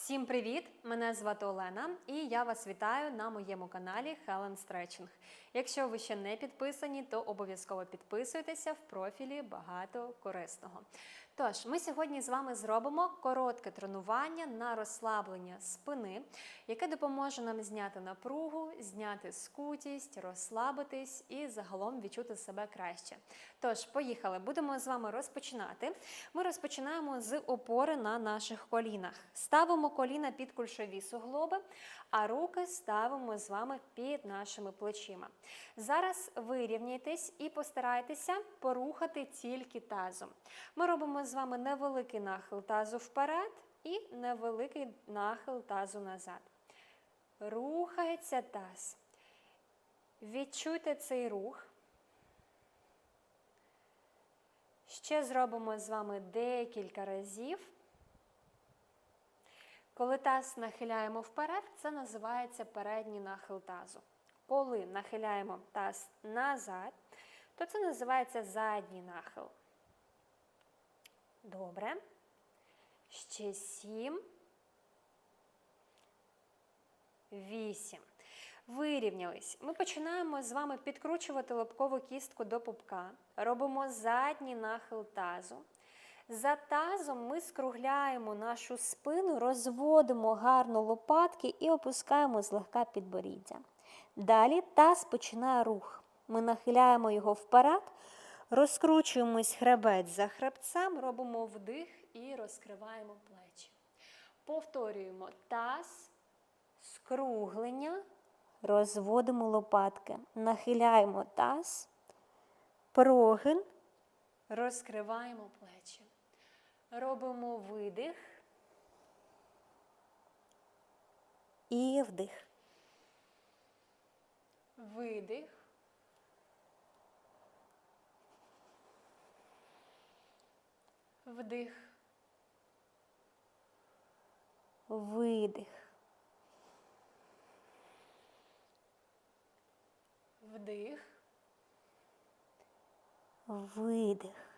Всім привіт! Мене звати Олена, і я вас вітаю на моєму каналі Helen Stretching. Якщо ви ще не підписані, то обов'язково підписуйтеся в профілі багато корисного. Тож, ми сьогодні з вами зробимо коротке тренування на розслаблення спини, яке допоможе нам зняти напругу, зняти скутість, розслабитись і загалом відчути себе краще. Тож, поїхали, будемо з вами розпочинати. Ми розпочинаємо з опори на наших колінах. Ставимо коліна під кульшові суглоби, а руки ставимо з вами під нашими плечима. Зараз вирівняйтесь і постарайтеся порухати тільки тазом. Ми робимо з вами невеликий нахил тазу вперед і невеликий нахил тазу назад. Рухається таз. Відчуйте цей рух. Ще зробимо з вами декілька разів. Коли таз нахиляємо вперед, це називається передній нахил тазу. Коли нахиляємо таз назад, то це називається задній нахил. Добре. Ще сім. Вісім. Вирівнялись. Ми починаємо з вами підкручувати лобкову кістку до пупка. Робимо задній нахил тазу. За тазом ми скругляємо нашу спину, розводимо гарно лопатки і опускаємо злегка підборіддя. Далі таз починає рух. Ми нахиляємо його вперед, розкручуємось хребець за хребцем, робимо вдих і розкриваємо плечі. Повторюємо таз, скруглення, розводимо лопатки, нахиляємо таз, прогин, розкриваємо плечі. Робимо видих і вдих. Видих. Вдих. Видих. Вдих. Видих.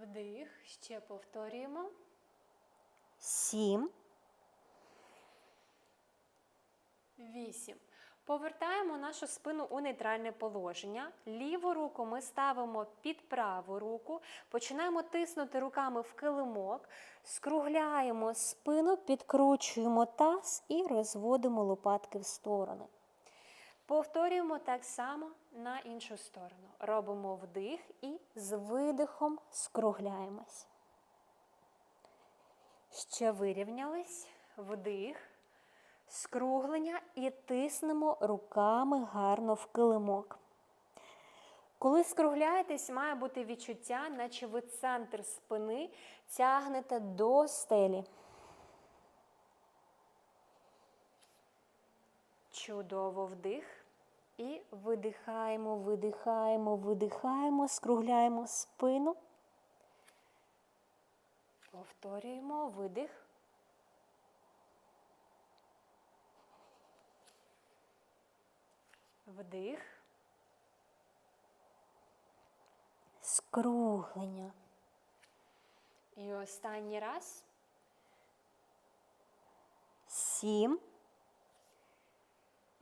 Вдих. Ще повторюємо. Сім. Вісім. Повертаємо нашу спину у нейтральне положення. Ліву руку ми ставимо під праву руку, починаємо тиснути руками в килимок, скругляємо спину, підкручуємо таз і розводимо лопатки в сторони. Повторюємо так само на іншу сторону. Робимо вдих і з видихом скругляємось. Ще вирівнялись. Вдих скруглення і тиснемо руками гарно в килимок. Коли скругляєтесь, має бути відчуття, наче ви центр спини тягнете до стелі. Чудово вдих. І видихаємо, видихаємо, видихаємо, скругляємо спину. Повторюємо видих. Вдих. Скруглення. І останній раз. Сім.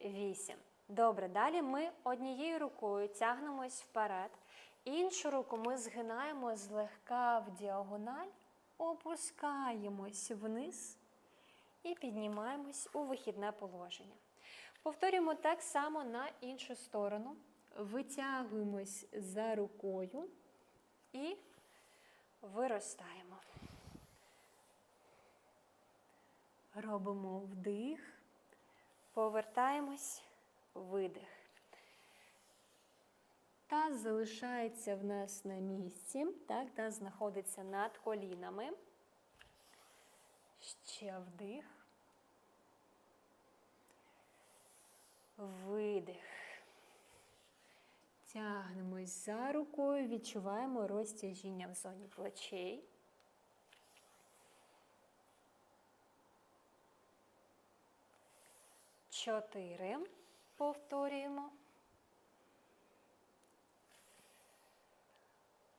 Вісім. Добре, далі ми однією рукою тягнемось вперед. Іншу руку ми згинаємо злегка в діагональ, опускаємось вниз і піднімаємось у вихідне положення. Повторюємо так само на іншу сторону. Витягуємось за рукою і виростаємо. Робимо вдих, повертаємось, видих. Таз залишається в нас на місці, так, таз знаходиться над колінами. Ще вдих. Видих. Тягнемось за рукою, відчуваємо розтяжіння в зоні плечей. Чотири Повторюємо.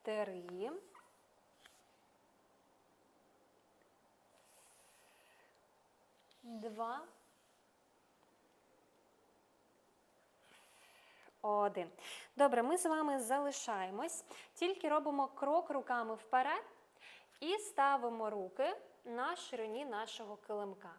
Три. Два. Один. Добре, ми з вами залишаємось. Тільки робимо крок руками вперед і ставимо руки на ширині нашого килимка.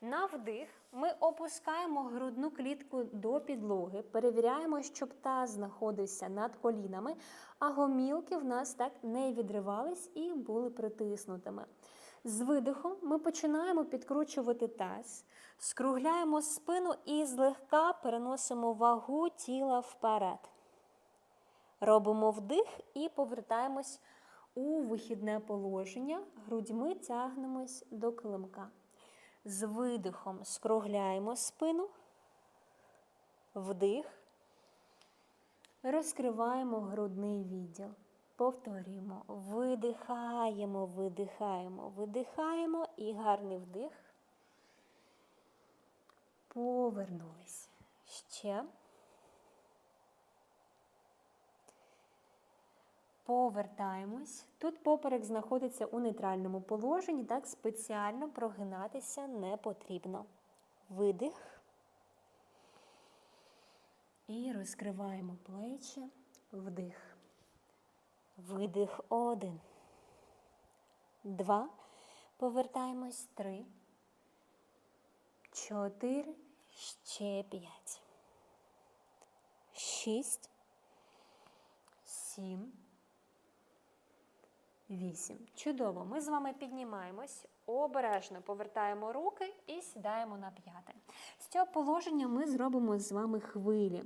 На вдих ми опускаємо грудну клітку до підлоги, перевіряємо, щоб таз знаходився над колінами, а гомілки в нас так не відривались і були притиснутими. З видихом ми починаємо підкручувати таз, скругляємо спину і злегка переносимо вагу тіла вперед. Робимо вдих і повертаємось у вихідне положення. Грудьми тягнемось до килимка. З видихом скругляємо спину, вдих, розкриваємо грудний відділ. Повторюємо, видихаємо, видихаємо, видихаємо і гарний вдих. Повернулись. Ще. Повертаємось. Тут поперек знаходиться у нейтральному положенні, так спеціально прогинатися не потрібно. Видих. І розкриваємо плечі, вдих. Видих один. Два. Повертаємось. Три. Чотири. Ще п'ять. Шість. Сім. Вісім. Чудово. Ми з вами піднімаємось, обережно повертаємо руки і сідаємо на п'яте. З цього положення ми зробимо з вами хвилі.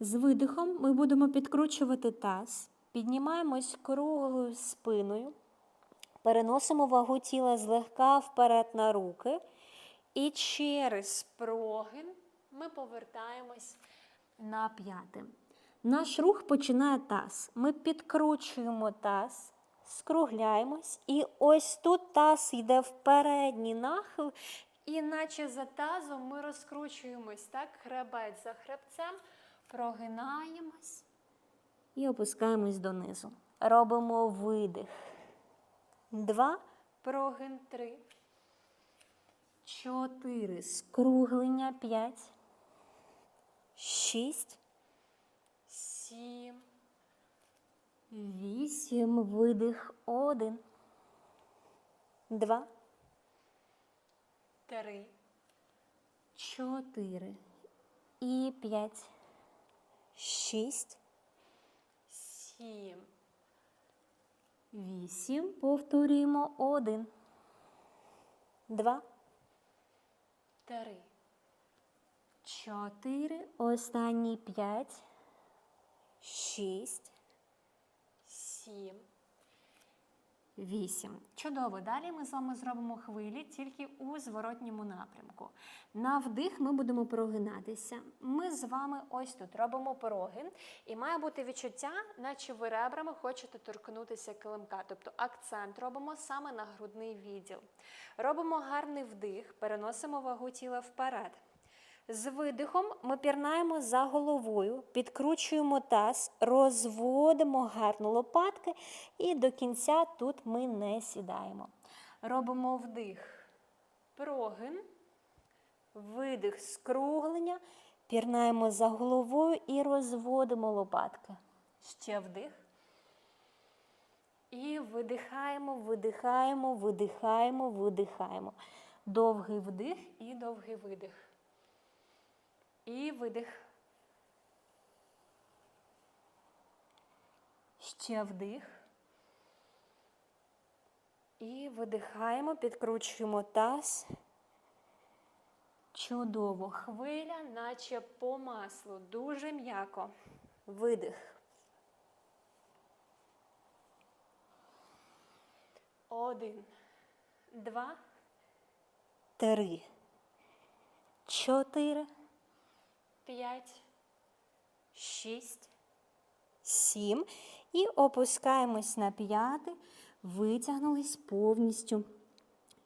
З видихом ми будемо підкручувати таз, піднімаємось круглою спиною, переносимо вагу тіла злегка вперед на руки. І через прогин ми повертаємось на п'яте. Наш рух починає таз. Ми підкручуємо таз, скругляємось, і ось тут таз йде в передній нахил, і наче за тазом ми розкручуємось, так, хребець за хребцем, прогинаємось і опускаємось донизу. Робимо видих. Два, прогин три. Чотири. Скруглення. П'ять. Шість. Сім. Вісім. Видих. Один. Два. Три. Чотири. І п'ять. Шість. Сім. Вісім. Повторюємо. Один. Два. Три. Чотири. Останні п'ять. Шість. Сім. Вісім. Чудово. Далі ми з вами зробимо хвилі тільки у зворотньому напрямку. На вдих ми будемо прогинатися. Ми з вами ось тут робимо пороги, і має бути відчуття, наче ви ребрами хочете торкнутися килимка. Тобто акцент робимо саме на грудний відділ. Робимо гарний вдих, переносимо вагу тіла вперед. З видихом ми пірнаємо за головою, підкручуємо таз, розводимо гарно лопатки і до кінця тут ми не сідаємо. Робимо вдих, прогин, видих, скруглення, пірнаємо за головою і розводимо лопатки. Ще вдих. І видихаємо, видихаємо, видихаємо, видихаємо. Довгий вдих і довгий видих. І видих. Ще вдих. І видихаємо, підкручуємо таз. Чудово. Хвиля, наче по маслу. Дуже м'яко. Видих. Один, два, три, чотири, п'ять, шість, сім. І опускаємось на п'яти, витягнулись повністю.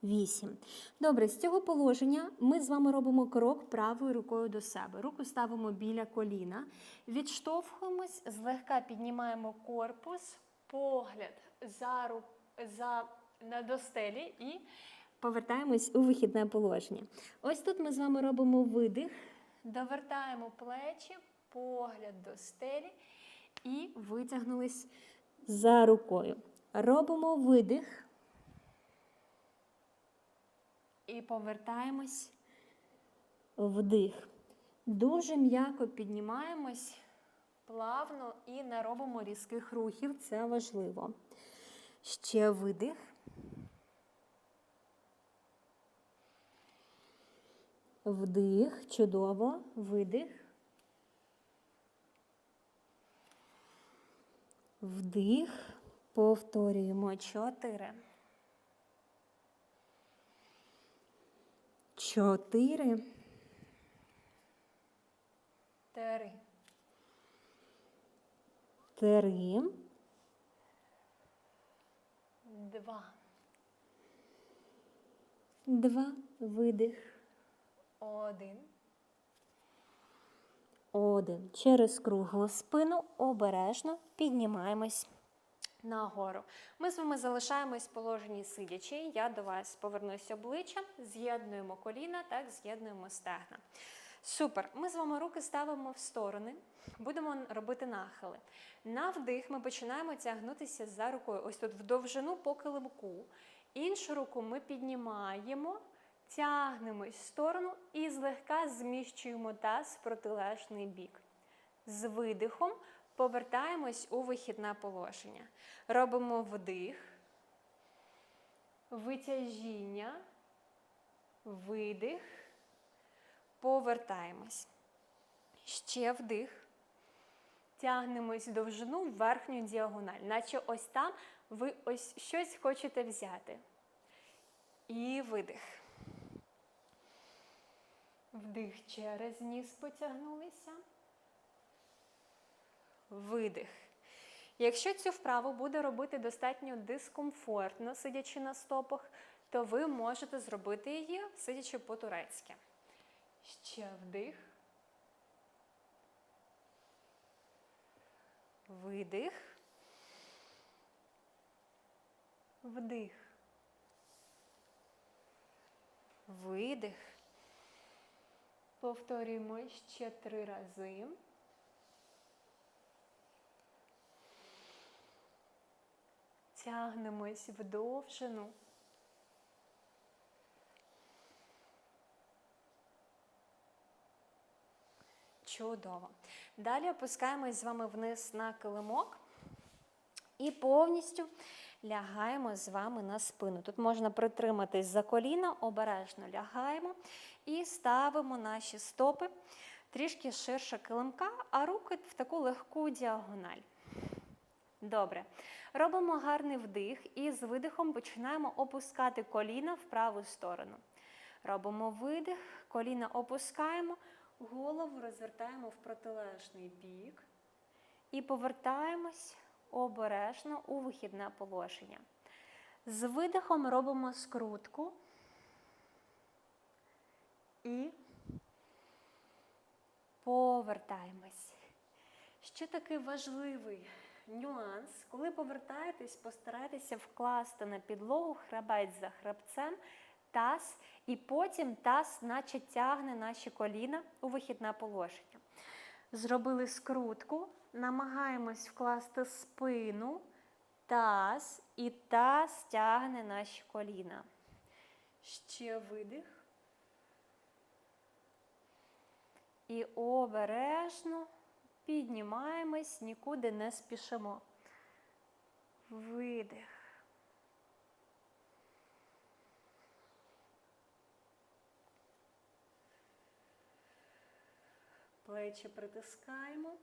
Вісім. Добре, з цього положення ми з вами робимо крок правою рукою до себе. Руку ставимо біля коліна, відштовхуємось, злегка піднімаємо корпус, погляд за, ру- за на до стелі і повертаємось у вихідне положення. Ось тут ми з вами робимо видих, довертаємо плечі, погляд до стелі і витягнулись за рукою. Робимо видих і повертаємось вдих. Дуже м'яко піднімаємось плавно і не робимо різких рухів, це важливо. Ще видих. Вдих, чудово, видих. Вдих, повторюємо чотири. Чотири. Три. Три. Два. Два. Видих. Один. Один. Через круглу спину обережно піднімаємось нагору. Ми з вами залишаємось в положенні сидячи. Я до вас повернусь обличчям, з'єднуємо коліна, так, з'єднуємо стегна. Супер. Ми з вами руки ставимо в сторони, будемо робити нахили. На вдих ми починаємо тягнутися за рукою. Ось тут в довжину по килимку. Іншу руку ми піднімаємо, тягнемось в сторону і злегка зміщуємо таз в протилежний бік. З видихом повертаємось у вихідне положення. Робимо вдих, витяжіння, видих. Повертаємось. Ще вдих. Тягнемось довжину в верхню діагональ. Наче ось там ви ось щось хочете взяти. І видих. Вдих через ніс потягнулися. Видих. Якщо цю вправу буде робити достатньо дискомфортно, сидячи на стопах, то ви можете зробити її, сидячи по-турецьки. Ще вдих. Видих. Вдих. Видих. Повторюємо ще три рази. Тягнемось в довжину. Чудово. Далі опускаємось з вами вниз на килимок і повністю лягаємо з вами на спину. Тут можна притриматись за коліна, обережно лягаємо і ставимо наші стопи трішки ширше килимка, а руки в таку легку діагональ. Добре. Робимо гарний вдих і з видихом починаємо опускати коліна в праву сторону. Робимо видих, коліна опускаємо. Голову розвертаємо в протилежний бік і повертаємось обережно у вихідне положення. З видихом робимо скрутку і повертаємось. Ще такий важливий нюанс. Коли повертаєтесь, постарайтеся вкласти на підлогу хребець за хребцем таз, і потім таз, наче тягне наші коліна у вихідне положення. Зробили скрутку, намагаємось вкласти спину, таз, і таз тягне наші коліна. Ще видих. І обережно піднімаємось, нікуди не спішимо. Видих. Плечі притискаємо.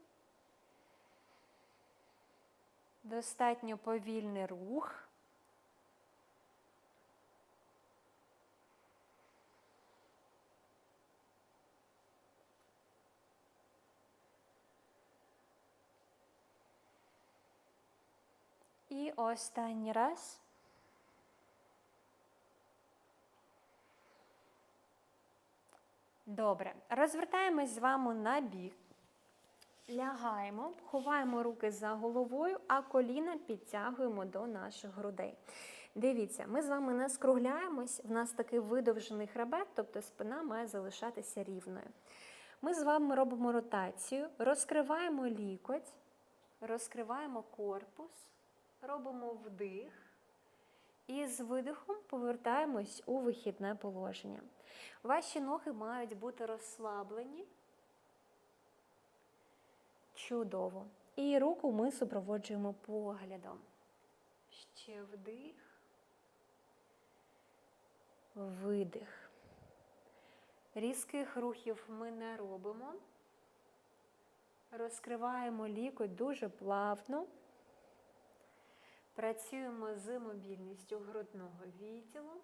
Достатньо повільний рух. І останній раз. Добре. Розвертаємось з вами на бік. Лягаємо, ховаємо руки за головою, а коліна підтягуємо до наших грудей. Дивіться, ми з вами не скругляємось, в нас такий видовжений хребет, тобто спина має залишатися рівною. Ми з вами робимо ротацію, розкриваємо лікоть, розкриваємо корпус, робимо вдих і з видихом повертаємось у вихідне положення. Ваші ноги мають бути розслаблені. Чудово. І руку ми супроводжуємо поглядом. Ще вдих, видих. Різких рухів ми не робимо. Розкриваємо лікоть дуже плавно. Працюємо з мобільністю грудного відділу.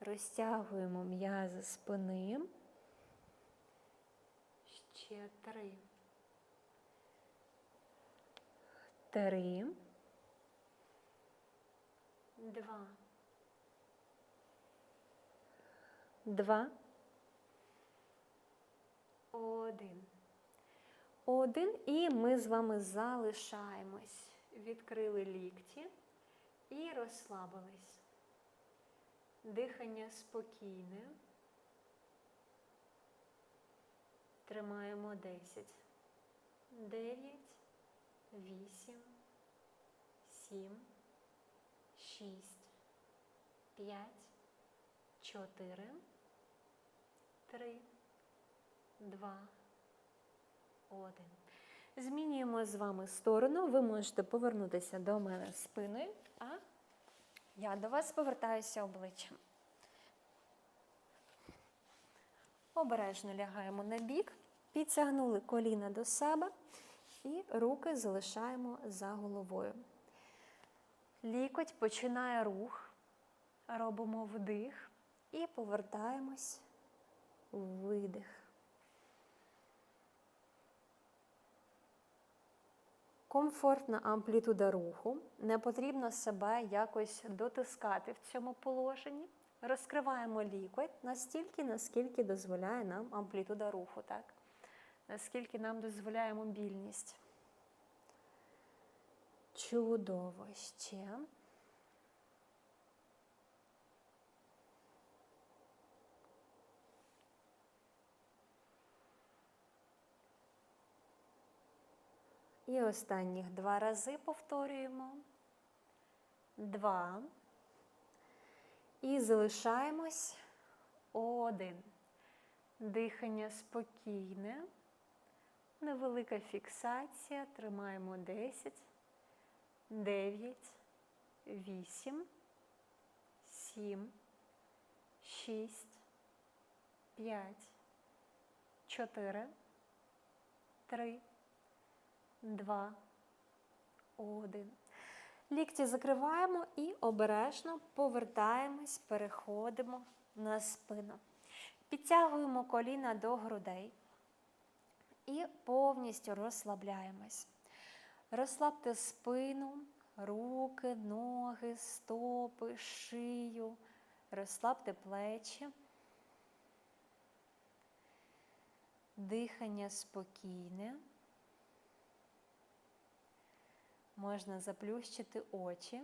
Розтягуємо м'язи спини. Ще три. Три. Два. Два. Один. Один. І ми з вами залишаємось. Відкрили лікті і розслабились. Дихання спокійне. Тримаємо 10. 9, 8, 7, 6, 5, 4, 3, 2, 1. Змінюємо з вами сторону. Ви можете повернутися до мене спиною, а я до вас повертаюся обличчям. Обережно лягаємо на бік, підтягнули коліна до себе і руки залишаємо за головою. Лікоть починає рух, робимо вдих і повертаємось видих. Комфортна амплітуда руху. Не потрібно себе якось дотискати в цьому положенні. Розкриваємо лікоть настільки, наскільки дозволяє нам амплітуда руху, так? наскільки нам дозволяє мобільність. Чудово ще. І останніх два рази повторюємо. Два. І залишаємось один. Дихання спокійне. Невелика фіксація. Тримаємо 10, 9, 8, 7, 6, 5, 4, 3, 2, 1. Лікті закриваємо і обережно повертаємось, переходимо на спину. Підтягуємо коліна до грудей і повністю розслабляємось. Розслабте спину, руки, ноги, стопи, шию, розслабте плечі. Дихання спокійне. Можна заплющити очі.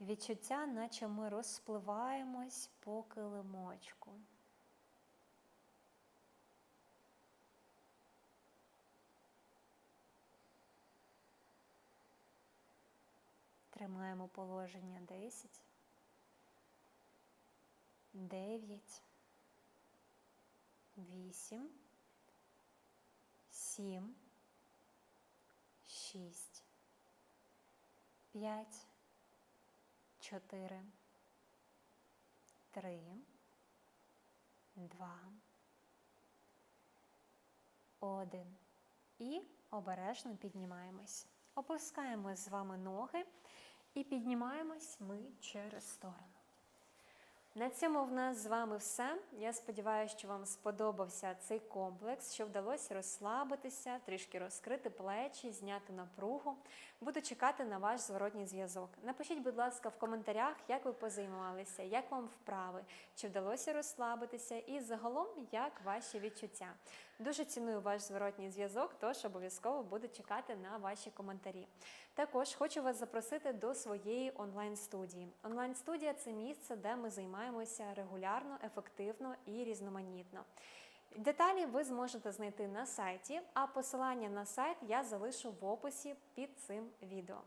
Відчуття, наче ми розпливаємось по килимочку. Тримаємо положення 10, 9, 8, 7, 6, 5, 4, 3, 2, 1. І обережно піднімаємось. Опускаємо з вами ноги і піднімаємось ми через сторону. На цьому в нас з вами все. Я сподіваюся, що вам сподобався цей комплекс, що вдалося розслабитися, трішки розкрити плечі, зняти напругу. Буду чекати на ваш зворотній зв'язок. Напишіть, будь ласка, в коментарях, як ви позаймалися, як вам вправи, чи вдалося розслабитися, і загалом як ваші відчуття. Дуже ціную ваш зворотній зв'язок, тож обов'язково буду чекати на ваші коментарі. Також хочу вас запросити до своєї онлайн-студії. Онлайн-студія це місце, де ми займаємося регулярно, ефективно і різноманітно. Деталі ви зможете знайти на сайті, а посилання на сайт я залишу в описі під цим відео.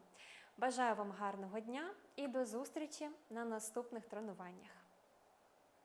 Бажаю вам гарного дня і до зустрічі на наступних тренуваннях.